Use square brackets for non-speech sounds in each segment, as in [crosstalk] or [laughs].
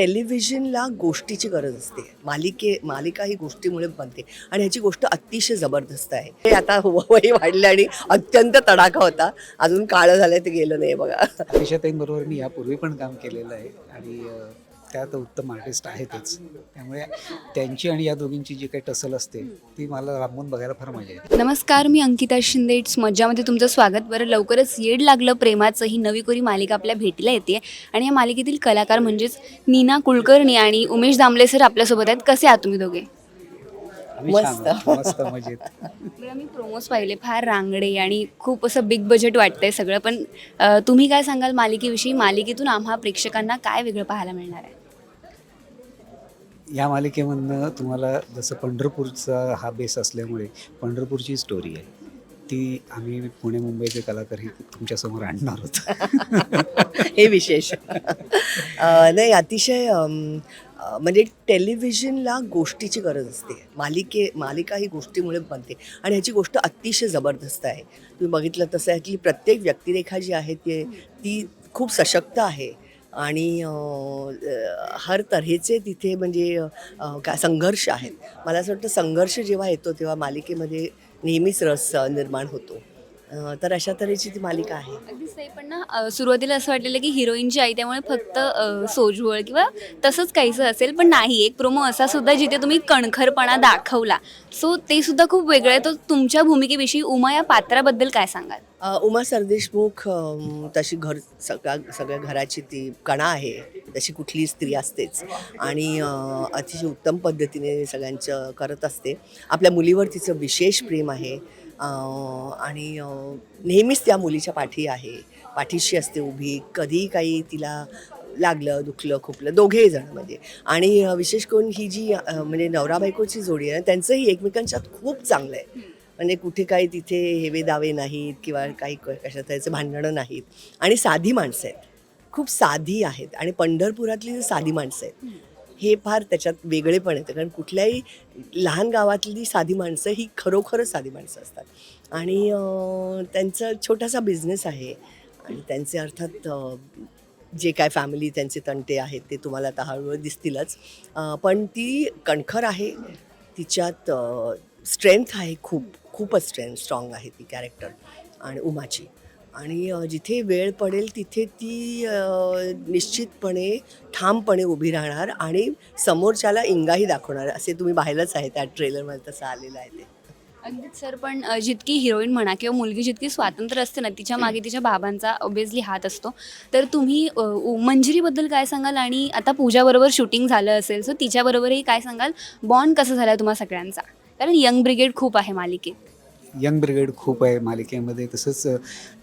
टेलिव्हिजनला गोष्टीची गरज असते. मालिके मालिका ही गोष्टीमुळे बनते. आणि ह्याची गोष्ट अतिशय जबरदस्त आहे. हे आता वय वाढले आणि अत्यंत तडाखा होता. अजून काळं झालंय ते गेलं नाही बघा. अतिशताईंबरोबर मी यापूर्वी पण काम केलेलं आहे. आणि अ, त्या तर उत्तम आर्टिस्ट आहेतच. त्यामुळे त्यांची आणि या दोघींची जी काही टसल असते ती मला लांबून बघायला फार मजा येते. नमस्कार मी अंकिता शिंदे. इट्स मज्जामध्ये तुमचं स्वागत. बरं लवकरच येड लागलं प्रेमाचं ही नवी कोरी मालिका आपल्या भेटीला येते. आणि या मालिकेतील कलाकार म्हणजेच नीना कुलकर्णी आणि उमेश दामले सर आपल्यासोबत आहेत. कसे आहात तुम्ही दोघे? मस्त. मस्त मजेत. बरं मी प्रोमोज पाहिले. फार रांगडे आणि खूप असं बिग बजेट वाटतंय सगळं. पण तुम्ही काय सांगाल मालिकेविषयी? मालिकेतून आम्हा प्रेक्षकांना काय वेगळं पाहायला मिळणार आहे? या मालिकेमधनं तुम्हाला जसं पंढरपूरचा हा बेस असल्यामुळे पंढरपूरची स्टोरी आहे. ती आम्ही पुणे मुंबईचे कलाकार ही तुमच्यासमोर आणणार होतो [laughs] हे विशेष. नाही अतिशय म्हणजे टेलिव्हिजनला गोष्टीची गरज असते. मालिके मालिका ही गोष्टीमुळे बनते. आणि ह्याची गोष्ट अतिशय जबरदस्त आहे. तुम्ही बघितलं तसं यातली प्रत्येक व्यक्तिरेखा जी आहे ती ती खूप सशक्त आहे. आणि हर तऱ्हेचे तिथे म्हणजे का काय संघर्ष आहेत. मला असं वाटतं संघर्ष जेव्हा येतो तेव्हा मालिकेमध्ये नेहमीच रस निर्माण होतो. तर अशा तऱ्हेची ती मालिका आहे. अगदीच पण ना अ, सुरुवातीला असं वाटलेलं की हिरोईनची आई त्यामुळे फक्त अ, सोज्वळ किंवा तसंच काहीसं असेल पण नाही. एक प्रोमो असा सुद्धा जिथे तुम्ही कणखरपणा दाखवला. सो ते सुद्धा खूप वेगळं आहे. तर तुमच्या भूमिकेविषयी उमा या पात्राबद्दल काय सांगाल? अ, उमा सरदेशमुख अम, तशी घर सगळ्या सगळ्या घराची ती कणा आहे. तशी कुठली स्त्री असतेच. आणि अ, अतिशय उत्तम पद्धतीने सगळ्यांचं करत असते. आपल्या मुलीवर तिचं विशेष प्रेम आहे. आणि नेहमीच त्या मुलीच्या पाठी आहे. पाठीशी असते उभी. कधीही काही तिला लागलं दुखलं खुपलं दोघेही जण म्हणजे. आणि विशेष करून ही जी म्हणजे नवरा बायकोची जोडी आहे ना, त्यांचंही एकमेकांच्यात खूप चांगलं आहे. म्हणजे कुठे काही तिथे हेवे दावे नाहीत किंवा काही कशा त्याचे भांडणं नाहीत. आणि साधी माणसं आहेत. खूप साधी आहेत. आणि पंढरपुरातली साधी माणसं आहेत हे फार त्याच्यात वेगळेपण येतं कारण कुठल्याही लहान गावातली साधी माणसं ही खरोखरच साधी माणसं असतात. आणि त्यांचा छोटासा बिझनेस आहे. आणि त्यांचे अर्थात जे काय फॅमिली त्यांचे तंटे आहेत ते तुम्हाला आता हळूहळू दिसतीलच. पण ती कणखर आहे. तिच्यात स्ट्रेंथ आहे खूप. खूपच स्ट्रेंथ स्ट्रॉंग आहे ती कॅरेक्टर आणि उमाची. आणि जिथे वेळ पडेल तिथे ती निश्चितपणे ठामपणे उभी राहणार आणि समोरच्याला इंगाही दाखवणार. असे तुम्ही पाहिलंच आहे त्या ट्रेलरमध्ये तसं आलेलं आहे ते. अगदीच सर पण जितकी हिरोईन म्हणा किंवा मुलगी जितकी स्वातंत्र्य असते ना तिच्यामागे तिच्या बाबांचा ऑब्विसली हात असतो. तर तुम्ही मंजिरीबद्दल काय सांगाल आणि आता पूजाबरोबर शूटिंग झालं असेल सो तिच्याबरोबरही काय सांगाल? बॉन्ड कसं झाला तुम्हा सगळ्यांचा? कारण यंग ब्रिगेड खूप आहे मालिकेत. यंग ब्रिगेड खूप आहे मालिकेमध्ये. तसंच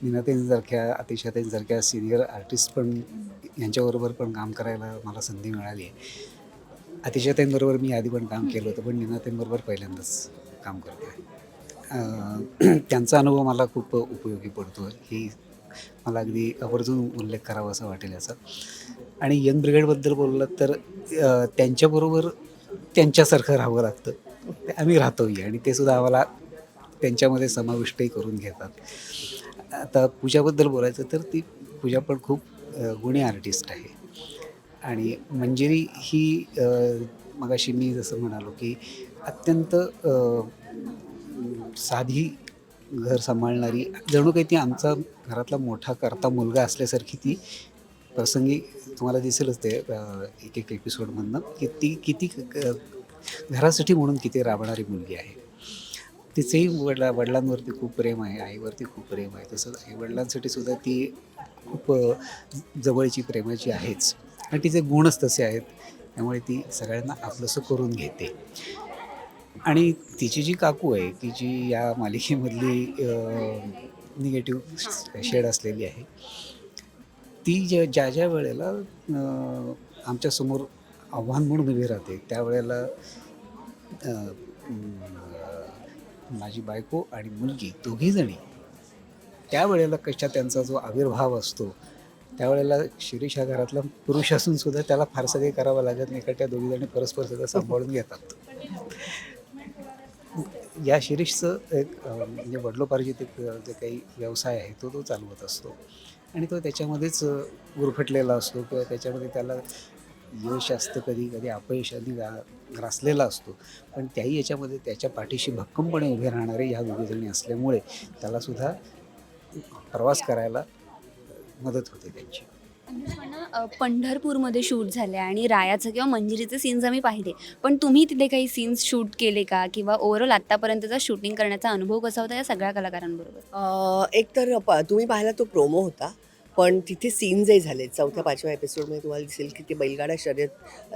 मीनाताईंसारख्या अतिशताईंसारख्या सिनियर आर्टिस्ट पण यांच्याबरोबर पण काम करायला मला संधी मिळाली आहे. अतिशताईंबरोबर मी आधी पण काम केलं होतं पण मीनाताईंबरोबर पहिल्यांदाच काम करते [clears throat] त्यांचा अनुभव मला खूप उपयोगी पडतो ही मला अगदी आवर्जून उल्लेख करावा असं वाटेल याचा. आणि यंग ब्रिगेडबद्दल बोललं तर त्यांच्याबरोबर त्यांच्यासारखं राहावं लागतं. आम्ही राहतोही आणि ते सुद्धा आम्हाला त्यांच्यामध्ये समाविष्टही करून घेतात. आता पूजाबद्दल बोलायचं तर ती पूजा पण खूप गुणी आर्टिस्ट आहे. आणि मंजिरी ही मगाशी मी जसं म्हणालो की अत्यंत साधी घर सांभाळणारी जणू काही ती आमचा घरातला मोठा करता मुलगा असल्यासारखी ती प्रसंगी तुम्हाला दिसेलच ते एक एक एपिसोडमधनं की ती किती घरासाठी म्हणून किती राबणारी मुलगी आहे. तिचंही वडिला वडिलांवरती खूप प्रेम आहे आईवरती खूप प्रेम आहे. तसंच आई वडिलांसाठी सुद्धा ती खूप जवळची प्रेमाची आहेच. आणि तिचे गुणच तसे आहेत. त्यामुळे ती सगळ्यांना आपलंसं करून घेते. आणि तिची जी काकू आहे ती जी या मालिकेमधली निगेटिव्ह शेड असलेली आहे ती ज्या ज्या ज्या वेळेला आमच्यासमोर आव्हान म्हणून उभी राहते त्यावेळेला माझी बायको आणि मुलगी दोघीजणी त्यावेळेला कशा त्यांचा जो आविर्भाव असतो त्यावेळेला शिरीष हा घरातला पुरुष असून सुद्धा त्याला फारसं काही करावं लागत नाही का त्या दोघीजणी परस्पर सगळं सांभाळून घेतात. या शिरीषचं एक म्हणजे वडलोपार्जित एक जे काही व्यवसाय आहे तो तो चालवत असतो. आणि तो त्याच्यामध्येच गुरफटलेला असतो किंवा त्याच्यामध्ये त्याला यश असतं कधी कधी अपयशाने गा ग्रासलेला असतो. पण त्याही याच्यामध्ये त्याच्या पाठीशी भक्कमपणे उभे राहणारे ह्या दोघीजणी असल्यामुळे त्यालासुद्धा प्रवास करायला मदत होते त्यांची. पंढरपूरमध्ये शूट झाले आणि रायाचं किंवा मंजिरीचे सीन्स आम्ही पाहिले. पण तुम्ही तिथे काही सीन्स शूट केले का? किंवा ओव्हरऑल आत्तापर्यंतचा शूटिंग करण्याचा अनुभव कसा होता या सगळ्या कलाकारांबरोबर? एक तर प- तुम्ही पाहिला तो प्रोमो होता. पण तिथे सीन जे झाले चौथ्या पाचव्या एपिसोडमध्ये तुम्हाला दिसेल की ते बैलगाडा शर्यत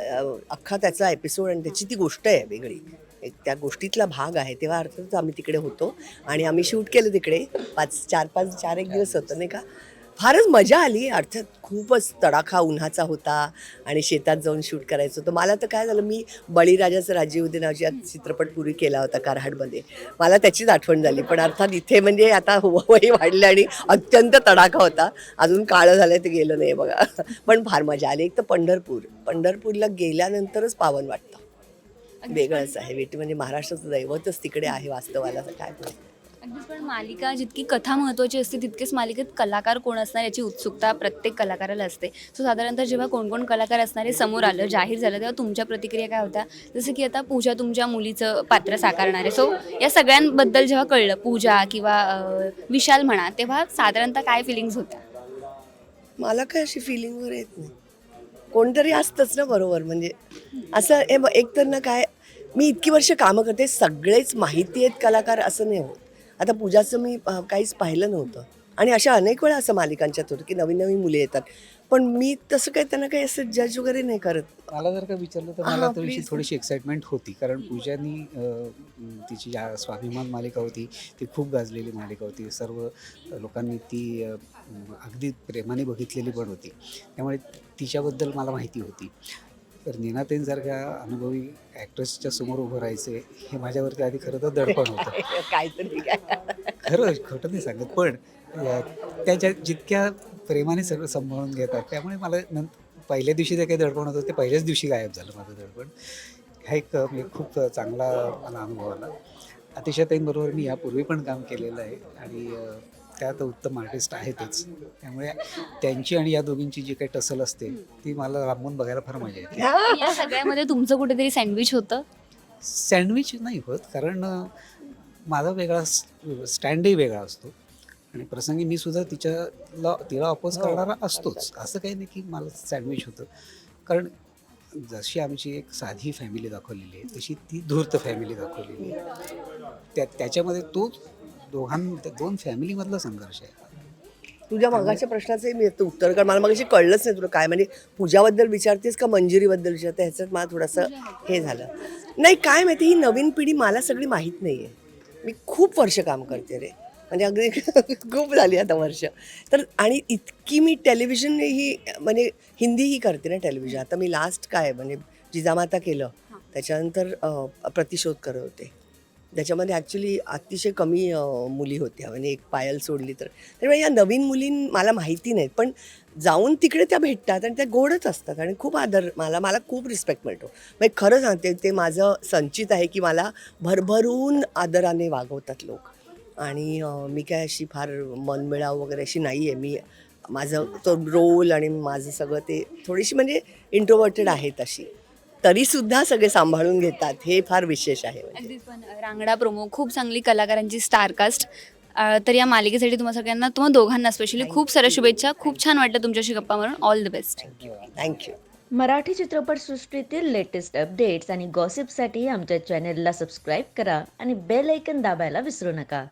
अख्खा त्याचा एपिसोड आणि त्याची ती गोष्ट आहे वेगळी. एक त्या गोष्टीतला भाग आहे तेव्हा अर्थातच आम्ही तिकडे होतो आणि आम्ही शूट केलं तिकडे. पाच चार पाच चार एक दिवस होतं नाही का? फारच मजा आली अर्थात खूपच तडाखा उन्हाचा होता आणि शेतात जाऊन शूट करायचं. होतं मला तर काय झालं मी बळीराजाचं राज्य उद्या नावाची चित्रपट पूर्वी केला होता कराडमध्ये मला त्याचीच आठवण झाली. पण अर्थात इथे म्हणजे आता वय वाढलं आणि अत्यंत तडाखा होता. अजून काळं झालं ते गेलं नाही बघा. पण फार मजा आली. एक तर पंढरपूर. पंढरपूरला गेल्यानंतरच पावन वाटतं. वेगळंच आहे. वेटी म्हणजे महाराष्ट्राचं दैवतच तिकडे आहे वास्तवाला. काय. अगदीच पण मालिका जितकी कथा महत्त्वाची असते तितकेच मालिकेत कलाकार कोण असणार याची उत्सुकता प्रत्येक कलाकाराला असते. सो साधारणतः जेव्हा कोण कोण कलाकार असणारे समोर आलं जाहीर झालं तेव्हा तुमच्या प्रतिक्रिया काय होत्या? जसं की आता पूजा तुमच्या मुलीचं पात्र साकारणार. आहे सो या सगळ्यांबद्दल जेव्हा कळलं पूजा किंवा विशाल म्हणा तेव्हा साधारणतः काय फिलिंग्स होत्या? मला काय अशी फिलिंगवर येत नाही. कोणतरी असतंच ना बरोबर म्हणजे असं हे एकतर एक तर ना काय मी इतकी वर्ष कामं करते सगळेच माहिती आहेत कलाकार असं नाही होत. आता पूजाचं मी काहीच पाहिलं नव्हतं. आणि अशा अनेक वेळा असं मालिकांच्यात होतं की नवीन नवीन मुले येतात. पण मी तसं काही त्यांना काही असं जज वगैरे नाही करत. मला जर का विचारलं तर मला थोडीशी. थोडीशी एक्साइटमेंट होती. कारण पूजानी तिची ज्या स्वाभिमान मालिका होती ती खूप गाजलेली मालिका होती. सर्व लोकांनी ती अगदी प्रेमाने बघितलेली पण होती. त्यामुळे तिच्याबद्दल मला माहिती होती. तर नीनाताईंसारख्या अनुभवी ॲक्ट्रेसच्या समोर उभं राहायचे हे माझ्यावरती आधी खरं तर दडपण होतं. [laughs] काहीतरी. खरं खोटं नाही सांगत पण अ, त्या ज्या जितक्या प्रेमाने सगळं सांभाळून घेतात त्यामुळे मला नंतर पहिल्या दिवशी जे काही दडपण होतं ते पहिल्याच दिवशी गायब झालं माझं दडपण. हा एक म्हणजे खूप चांगला मला अनुभव आला. अतिशयताईंबरोबर मी यापूर्वी पण काम केलेलं आहे आणि अ, त्यात उत्तम आर्टिस्ट आहेतच. त्यामुळे त्यांची आणि या दोघींची जी काही टसल असते ती मला लांबून बघायला फार मजा येते. या सगळ्यामध्ये तुमचं कुठेतरी सँडविच होतं? सँडविच नाही होत कारण माझा वेगळा स्टँडही वेगळा असतो. आणि प्रसंगी मी सुद्धा तिच्याला तिला अपोज हो. करणारा असतोच. असं काही नाही की मला सँडविच होतं. कारण जशी आमची एक साधी फॅमिली दाखवलेली आहे तशी ती धूर्त फॅमिली दाखवलेली आहे. त्या त्याच्यामध्ये तो दोघां दोन फॅमिलीमधला संघर्ष आहे. तुझ्या मगाच्या प्रश्नाचं मी उत्तर कर मला मगाशी कळलंच नाही तुला काय म्हणजे पूजाबद्दल विचारतेस का मंजिरीबद्दल विचारते ह्याच्यात मला थोडंसं हे झालं. नाही काय माहिती ही नवीन पिढी मला सगळी माहीत नाही आहे मी खूप वर्ष काम करते रे. म्हणजे अगदी [laughs] खूप झाली आता वर्ष. तर आणि इतकी मी टेलिव्हिजन ही म्हणजे हिंदीही करते ना टेलिव्हिजन आता मी लास्ट काय म्हणजे जिजामाता केलं. त्याच्यानंतर प्रतिशोध करत होते. त्याच्यामध्ये ॲक्च्युली अतिशय कमी मुली होत्या. म्हणजे एक पायल सोडली तर. त्यामुळे या नवीन मुली मला माहिती नाहीत. पण जाऊन तिकडे त्या भेटतात आणि त्या गोडच असतात आणि खूप आदर मला मला खूप रिस्पेक्ट मिळतो. म्हणजे खरं सांगते ते माझं संचित आहे की मला भरभरून आदराने वागवतात लोक. आणि मी काय अशी फार मनमिळाव वगैरे अशी नाही आहे. मी माझं तो रोल आणि माझं सगळं ते थोडीशी म्हणजे इंट्रोवर्टेड आहे तशी तरीसुद्धा सगळे सांभाळून घेतात हे फार विशेष आहे म्हणजे. अगदीच पण अ, रांगडा प्रोमो खूप चांगली कलाकारांची स्टारकास्ट तर या मालिकेसाठी तुम्हा सगळ्यांना तुम्हा दोघांना स्पेशली खूप साऱ्या शुभेच्छा. खूप छान वाटलं तुमच्याशी गप्पा मारून. All the best thank you Marathi चित्रपटसृष्टीतील लेटेस्ट अपडेट्स आणि गॉसिपसाठी आमच्या चॅनेलला सबस्क्राईब करा आणि बेल ऐकन दाबायला विसरू नका.